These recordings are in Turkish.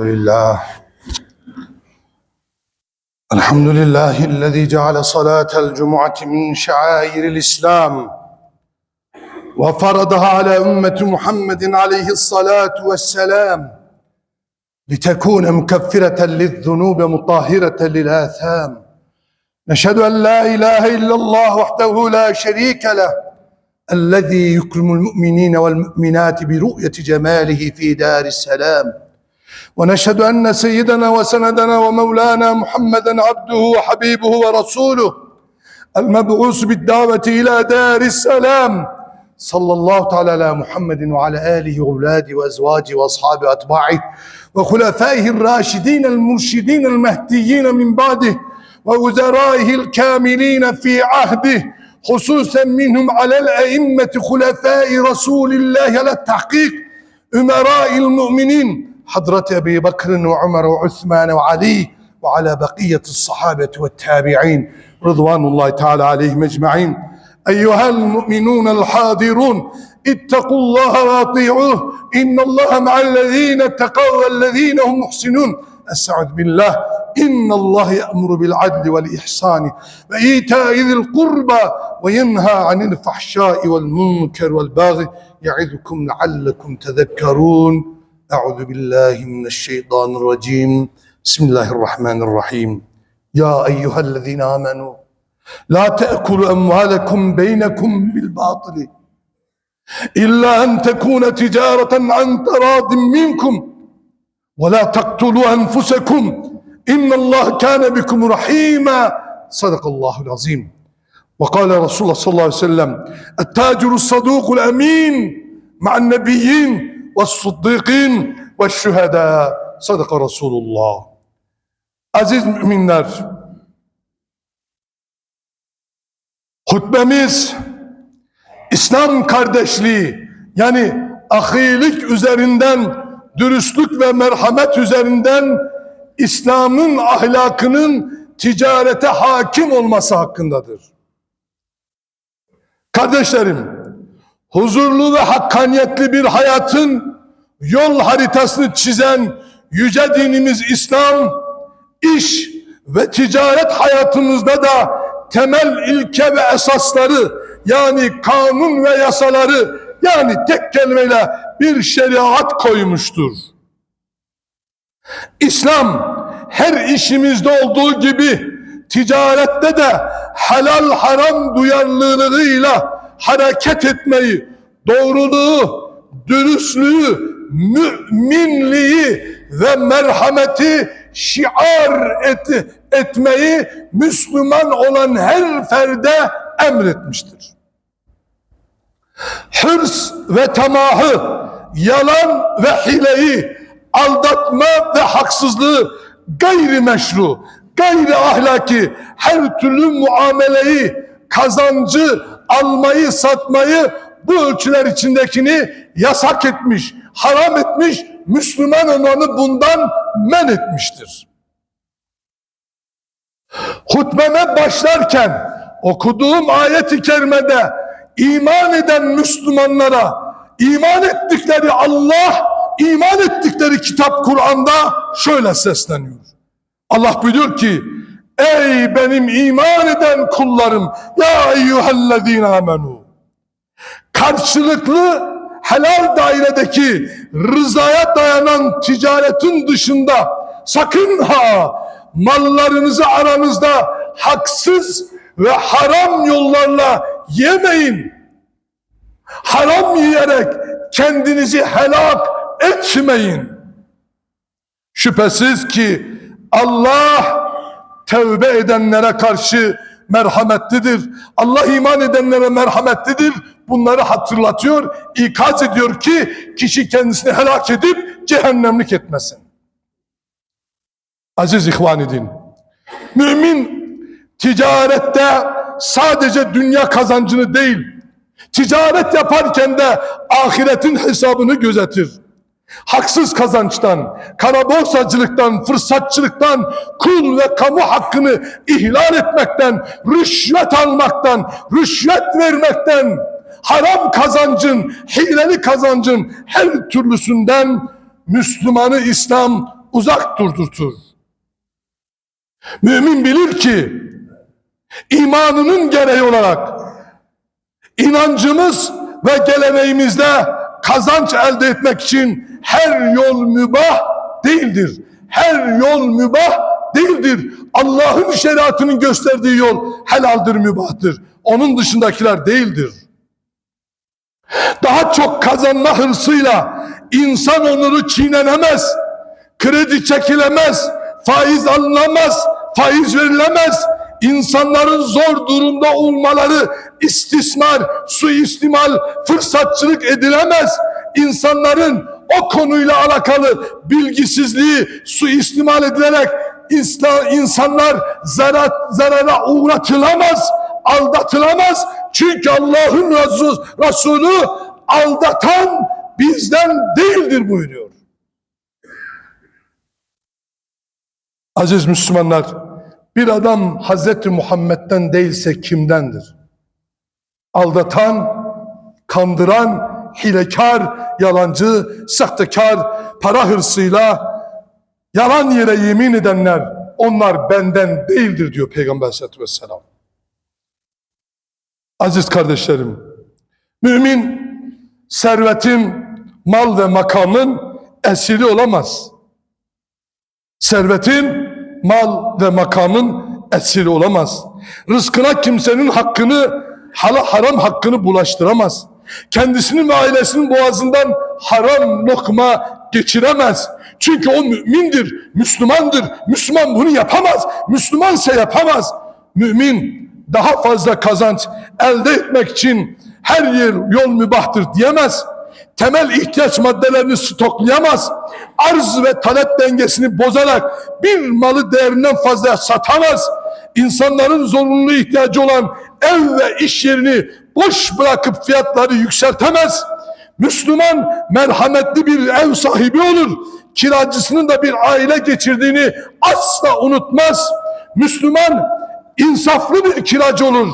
لله. الحمد لله الذي جعل صلاة الجمعة من شعائر الإسلام وفرضها على أمة محمد عليه الصلاة والسلام لتكون مكفرة للذنوب مطهرة للآثام. نشهد أن لا إله إلا الله وحده لا شريك له الذي يكرم المؤمنين والمؤمنات برؤية جماله في دار السلام. ونشهد أن سيدنا وسندنا ومولانا محمدا عبده وحبيبه ورسوله المبعوث بالدعوة إلى دار السلام صلى الله تعالى على محمد وعلى آله وأولاده وأزواجه وأصحابه وأتباعه وخلفائه الراشدين المرشدين المهديين من بعده ووزرائه الكاملين في عهده خصوصا منهم على الأئمة خلفاء رسول الله على التحقيق أمراء المؤمنين حضرة أبي بكر وعمر وعثمان وعلي وعلى بقية الصحابة والتابعين. رضوان الله تعالى عليهم أجمعين. أيها المؤمنون الحاضرون اتقوا الله واطيعوه. إن الله مع الذين اتقوا والذين هم محسنون. أستعذ بالله. إن الله يأمر بالعدل والإحسان وإيتاء ذي القربى وينهى عن الفحشاء والمنكر والبغي يعظكم لعلكم تذكرون. أعوذ بالله من الشيطان الرجيم. بسم الله الرحمن الرحيم. يا أيها الذين آمنوا لا تأكلوا أموالكم بينكم بالباطل إلا أن تكون تجارة عن تراض منكم. ولا تقتلوا أنفسكم. إن الله كان بكم رحيما. صدق الله العظيم. وقال رسول الله صلى الله عليه وسلم التاجر الصدوق الأمين مع النبيين والصديقين والشهداء صدق رسول الله Aziz müminler, hutbemiz İslam kardeşliği yani ahilik üzerinden, dürüstlük ve merhamet üzerinden İslam'ın ahlakının ticarete hakim olması hakkındadır. Kardeşlerim, huzurlu ve hakkaniyetli bir hayatın yol haritasını çizen yüce dinimiz İslam, iş ve ticaret hayatımızda da temel ilke ve esasları yani kanun ve yasaları yani tek kelimeyle bir şeriat koymuştur. İslam her işimizde olduğu gibi ticarette de helal haram duyarlılığıyla hareket etmeyi, doğruluğu, dürüstlüğü, müminliği ve merhameti şiar et, etmeyi Müslüman olan her ferde emretmiştir. Hırs ve tamahı, yalan ve hileyi, aldatma ve haksızlığı gayri meşru, gayri ahlaki her türlü muameleyi, kazancı, almayı, satmayı bu ölçüler içindekini yasak etmiş, haram etmiş, Müslüman olanı bundan men etmiştir. Hutbeme başlarken okuduğum ayet-i kerimede iman eden Müslümanlara iman ettikleri Allah, iman ettikleri kitap Kur'an'da şöyle sesleniyor. Allah buyuruyor ki Ey benim iman eden kullarım ya eyyühellezine amenu karşılıklı helal dairedeki rızaya dayanan ticaretin dışında sakın ha mallarınızı aranızda haksız ve haram yollarla yemeyin. Haram yiyerek kendinizi helak etmeyin. Şüphesiz ki Allah tevbe edenlere karşı merhametlidir. Allah iman edenlere merhametlidir. Bunları hatırlatıyor, ikaz ediyor ki kişi kendisini helak edip cehennemlik etmesin. Aziz ihvanidin, mümin ticarette sadece dünya kazancını değil, ticaret yaparken de ahiretin hesabını gözetir. Haksız kazançtan, kara borsacılıktan, fırsatçılıktan, kul ve kamu hakkını ihlal etmekten, rüşvet almaktan, rüşvet vermekten, haram kazancın, hileli kazancın her türlüsünden Müslümanı İslam uzak durdurtur. Mümin bilir ki imanının gereği olarak inancımız ve geleneğimizde kazanç elde etmek için her yol mübah değildir. Her yol mübah değildir. Allah'ın şeriatının gösterdiği yol helaldir, mübahtır. Onun dışındakiler değildir. Daha çok kazanma hırsıyla insan onuru çiğnenemez, kredi çekilemez, faiz alınamaz, faiz verilemez. İnsanların zor durumda olmaları istismar, suistimal, fırsatçılık edilemez. İnsanların o konuyla alakalı bilgisizliği suistimal edilerek insanlar zarar, zarara uğratılamaz, aldatılamaz. Çünkü Allah'ın Resul- Resulü aldatan bizden değildir buyuruyor. Aziz Müslümanlar, bir adam Hazreti Muhammed'den değilse kimdendir? Aldatan, kandıran, hilekar, yalancı, sahtekar, para hırsıyla yalan yere yemin edenler onlar benden değildir diyor Peygamber aleyhissalatü vesselam. Aziz kardeşlerim, mümin servetin, mal ve makamın esiri olamaz. Servetin, mal ve makamın esiri olamaz. Rızkına kimsenin hakkını, haram hakkını bulaştıramaz. Kendisinin ve ailesinin boğazından haram lokma geçiremez. Çünkü o mümindir, Müslümandır. Müslüman bunu yapamaz. Müslümansa yapamaz. Mümin daha fazla kazanç elde etmek için her yer yol mübahtır diyemez. Temel ihtiyaç maddelerini stoklayamaz. Arz ve talep dengesini bozarak bir malı değerinden fazla satamaz. İnsanların zorunlu ihtiyacı olan ev ve iş yerini boş bırakıp fiyatları yükseltemez. Müslüman merhametli bir ev sahibi olur. Kiracısının da bir aile geçirdiğini asla unutmaz. Müslüman insaflı bir kiracı olur.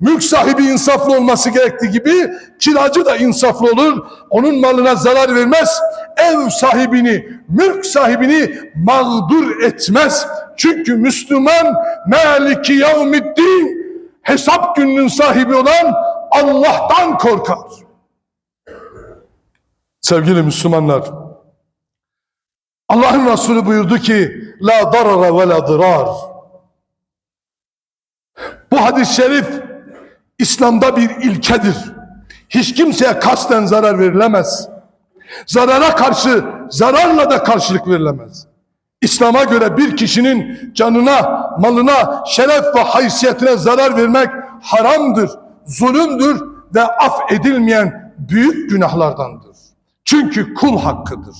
Mülk sahibi insaflı olması gerektiği gibi kiracı da insaflı olur. Onun malına zarar vermez. Ev sahibini, mülk sahibini mağdur etmez. Çünkü Müslüman Maliki Yevmiddin hesap gününün sahibi olan Allah'tan korkar. Sevgili Müslümanlar, Allah'ın Resulü buyurdu ki la darara ve la dırar. Bu hadis-i şerif İslam'da bir ilkedir. Hiç kimseye kasten zarar verilemez. Zarara karşı zararla da karşılık verilemez. İslam'a göre bir kişinin canına, malına, şeref ve haysiyetine zarar vermek haramdır, zulümdür ve af edilmeyen büyük günahlardandır. Çünkü kul hakkıdır.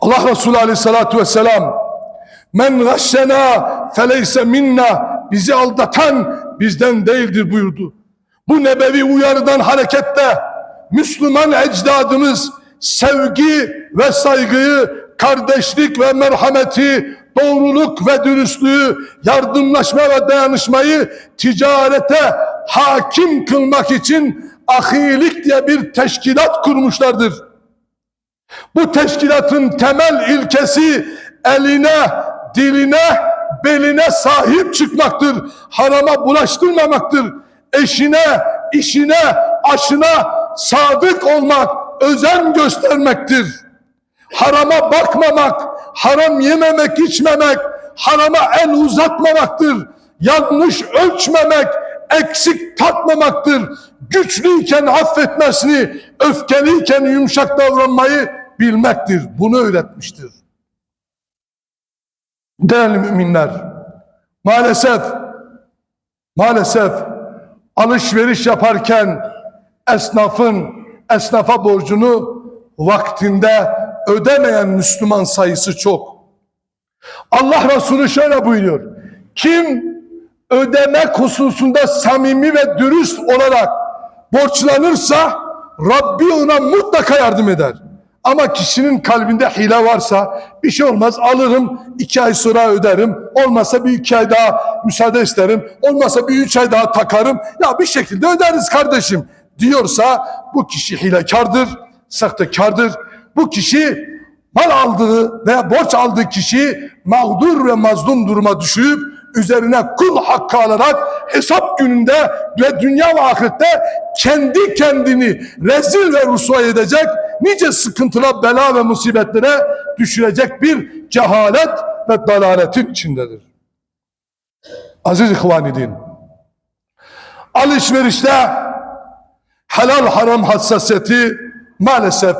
Allah Resulü aleyhissalatu vesselam men gashşena feleyse minna bizi aldatan bizden değildir buyurdu. Bu nebevi uyarıdan hareketle Müslüman ecdadımız sevgi ve saygıyı, kardeşlik ve merhameti, doğruluk ve dürüstlüğü, yardımlaşma ve dayanışmayı ticarete hakim kılmak için ahilik diye bir teşkilat kurmuşlardır. Bu teşkilatın temel ilkesi eline, diline, beline sahip çıkmaktır. Harama bulaştırmamaktır. Eşine, işine, aşına sadık olmak, özen göstermektir. Harama bakmamak, haram yememek, içmemek, harama el uzatmamaktır. Yanlış ölçmemek, eksik tatmamaktır. Güçlüyken affetmesini, öfkeliyken yumuşak davranmayı bilmektir. Bunu öğretmiştir. Değerli müminler, maalesef, maalesef alışveriş yaparken esnafın esnafa borcunu vaktinde ödemeyen Müslüman sayısı çok. Allah Resulü şöyle buyuruyor. Kim ödemek hususunda samimi ve dürüst olarak borçlanırsa Rabbi ona mutlaka yardım eder. Ama kişinin kalbinde hile varsa bir şey olmaz alırım iki ay sonra öderim. Olmazsa bir iki ay daha müsaade isterim. Olmazsa bir üç ay daha takarım. Ya bir şekilde öderiz kardeşim diyorsa bu kişi hilekardır, sahtekardır. Bu kişi mal aldığı veya borç aldığı kişi mağdur ve mazlum duruma düşüp üzerine kul hakkı alarak hesap gününde ve dünya ve ahirette kendi kendini rezil ve rusva edecek nice sıkıntılar, bela ve musibetlere düşürecek bir cehalet ve dalaletin içindedir. Aziz ihvanidin, alışverişte helal haram hassasiyeti maalesef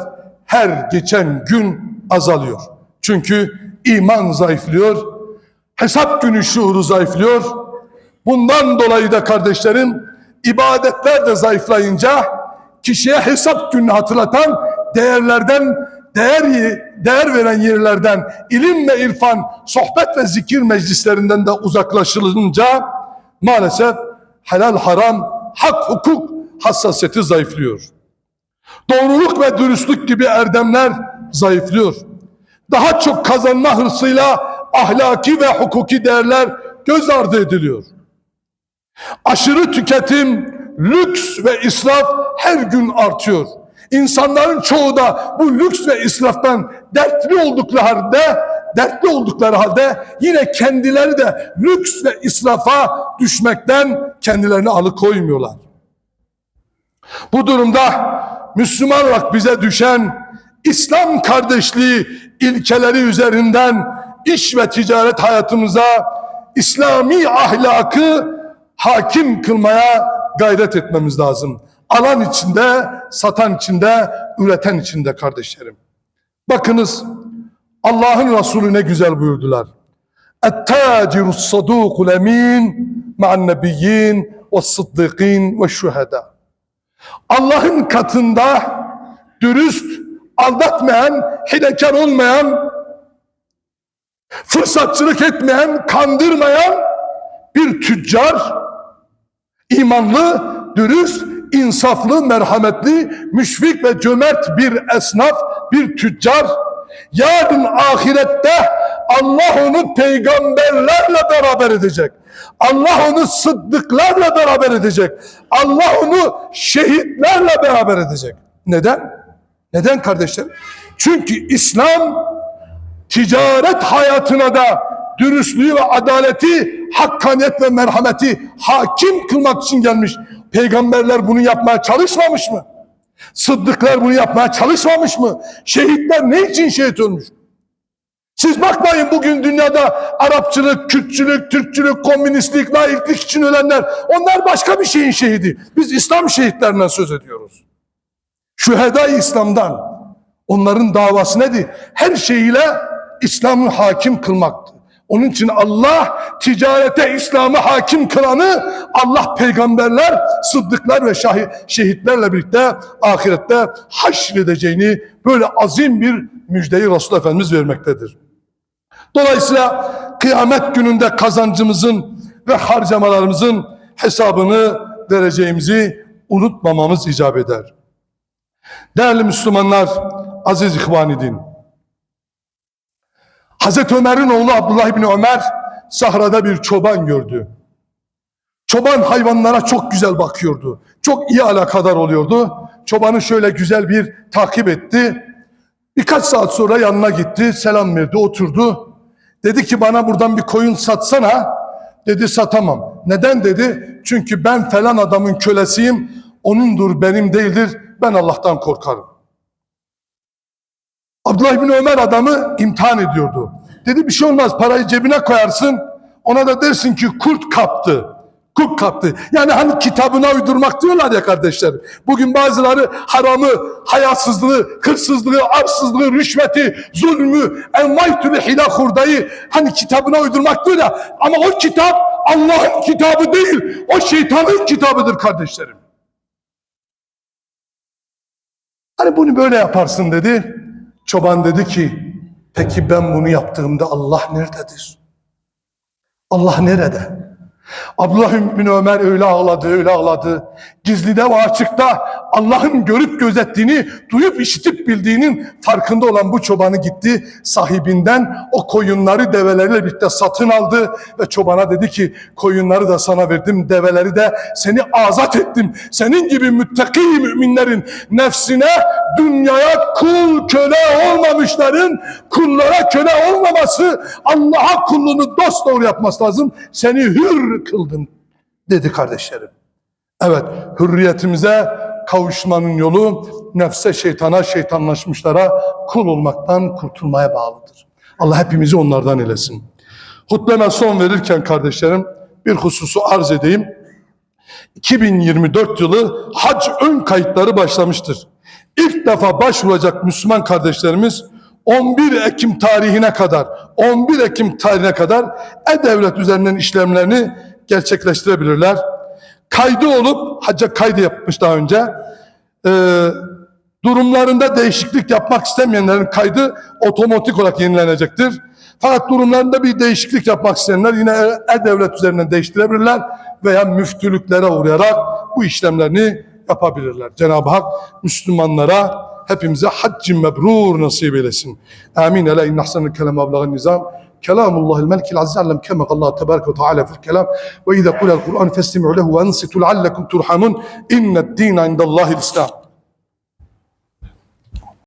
her geçen gün azalıyor. Çünkü iman zayıflıyor, hesap günü şuuru zayıflıyor. Bundan dolayı da kardeşlerim ibadetler de zayıflayınca kişiye hesap gününü hatırlatan değerlerden değer değer veren yerlerden ilim ve irfan, sohbet ve zikir meclislerinden de uzaklaşılınca maalesef helal haram, hak hukuk hassasiyeti zayıflıyor. Doğruluk ve dürüstlük gibi erdemler zayıflıyor. Daha çok kazanma hırsıyla ahlaki ve hukuki değerler göz ardı ediliyor. Aşırı tüketim, lüks ve israf her gün artıyor. İnsanların çoğu da bu lüks ve israftan dertli oldukları halde, dertli oldukları halde yine kendileri de lüks ve israfa düşmekten kendilerini alıkoymuyorlar. Bu durumda Müslüman olarak bize düşen İslam kardeşliği ilkeleri üzerinden iş ve ticaret hayatımıza İslami ahlakı hakim kılmaya gayret etmemiz lazım. Alan içinde, satan içinde, üreten içinde kardeşlerim. Bakınız Allah'ın Resulü ne güzel buyurdular. اَتَّاجِرُ الصَّدُوقُ الْاَم۪ينَ مَعَ النَّبِيِّينَ وَالصِّدِّقِينَ وَالشُّهَدَى Allah'ın katında dürüst, aldatmayan, hilekar olmayan, fırsatçılık etmeyen, kandırmayan bir tüccar, imanlı, dürüst, insaflı, merhametli, müşfik ve cömert bir esnaf, bir tüccar, yarın ahirette Allah onu peygamberlerle beraber edecek. Allah onu sıddıklarla beraber edecek. Allah onu şehitlerle beraber edecek. Neden? Neden kardeşler? Çünkü İslam ticaret hayatına da dürüstlüğü ve adaleti, hakkaniyet ve merhameti hakim kılmak için gelmiş. Peygamberler bunu yapmaya çalışmamış mı? Sıddıklar bunu yapmaya çalışmamış mı? Şehitler ne için şehit olmuş? Siz bakmayın bugün dünyada Arapçılık, Kürtçülük, Türkçülük, komünistlik, laiklik için ölenler onlar başka bir şeyin şehidi. Biz İslam şehitlerinden söz ediyoruz. Şüheda-i İslam'dan onların davası nedir? Her şeyiyle İslam'ı hakim kılmaktı. Onun için Allah ticarete İslam'ı hakim kılanı Allah peygamberler, sıddıklar ve şehitlerle birlikte ahirette haşredeceğini böyle azim bir müjdeyi Resulullah Efendimiz vermektedir. Dolayısıyla kıyamet gününde kazancımızın ve harcamalarımızın hesabını vereceğimizi unutmamamız icap eder. Değerli Müslümanlar, aziz ihvanidin. Hazreti Ömer'in oğlu Abdullah bin Ömer sahrada bir çoban gördü. Çoban hayvanlara çok güzel bakıyordu. Çok iyi alakadar oluyordu. Çobanı şöyle güzel bir takip etti. Birkaç saat sonra yanına gitti, selam verdi, oturdu. Dedi ki bana buradan bir koyun satsana. Dedi satamam. Neden dedi? Çünkü ben falan adamın kölesiyim. Onundur benim değildir. Ben Allah'tan korkarım. Abdullah bin Ömer adamı imtihan ediyordu. Dedi bir şey olmaz parayı cebine koyarsın. Ona da dersin ki kurt kaptı. Kurt kaptı. Yani hani kitabına uydurmak diyorlar ya kardeşler. Bugün bazıları haramı, hayasızlığı, hırsızlığı, arsızlığı, rüşveti, zulmü, envay türlü hila hurdayı hani kitabına uydurmak diyor ya. Ama o kitap Allah'ın kitabı değil. O şeytanın kitabıdır kardeşlerim. Hani bunu böyle yaparsın dedi. Çoban dedi ki peki ben bunu yaptığımda Allah nerededir? Allah nerede? Abdullah bin Ömer öyle ağladı, öyle ağladı. Gizlide ve açıkta Allah'ın görüp gözettiğini, duyup işitip bildiğinin farkında olan bu çobanı gitti. Sahibinden o koyunları develeriyle birlikte satın aldı ve çobana dedi ki koyunları da sana verdim, develeri de seni azat ettim. Senin gibi müttaki müminlerin nefsine, dünyaya kul köle olmamışların kullara köle olmaması, Allah'a kulluğunu dosdoğru yapması lazım. Seni hür kıldım dedi kardeşlerim. Evet, hürriyetimize kavuşmanın yolu nefse, şeytana, şeytanlaşmışlara kul olmaktan kurtulmaya bağlıdır. Allah hepimizi onlardan eylesin. Hutbeme son verirken kardeşlerim bir hususu arz edeyim. 2024 yılı hac ön kayıtları başlamıştır. İlk defa başvuracak Müslüman kardeşlerimiz 11 Ekim tarihine kadar 11 Ekim tarihine kadar e-devlet üzerinden işlemlerini gerçekleştirebilirler. Kaydı olup hacca kaydı yapmış daha önce. Ee, durumlarında değişiklik yapmak istemeyenlerin kaydı otomatik olarak yenilenecektir. Fakat durumlarında bir değişiklik yapmak isteyenler yine e-devlet üzerinden değiştirebilirler veya müftülüklere uğrayarak bu işlemlerini yapabilirler. Cenab-ı Hak Müslümanlara hepimize haccın mebrur nasip eylesin. Amin. Ela inne ahsenel kelam ablagan nizam. كلام الله الملك العزيز علم كما قال الله تبارك وتعالى في الكلام وإذا قرأ القرآن فاستمعوا له وأنصتوا لعلكم ترحمون إن الدين عند الله الإسلام.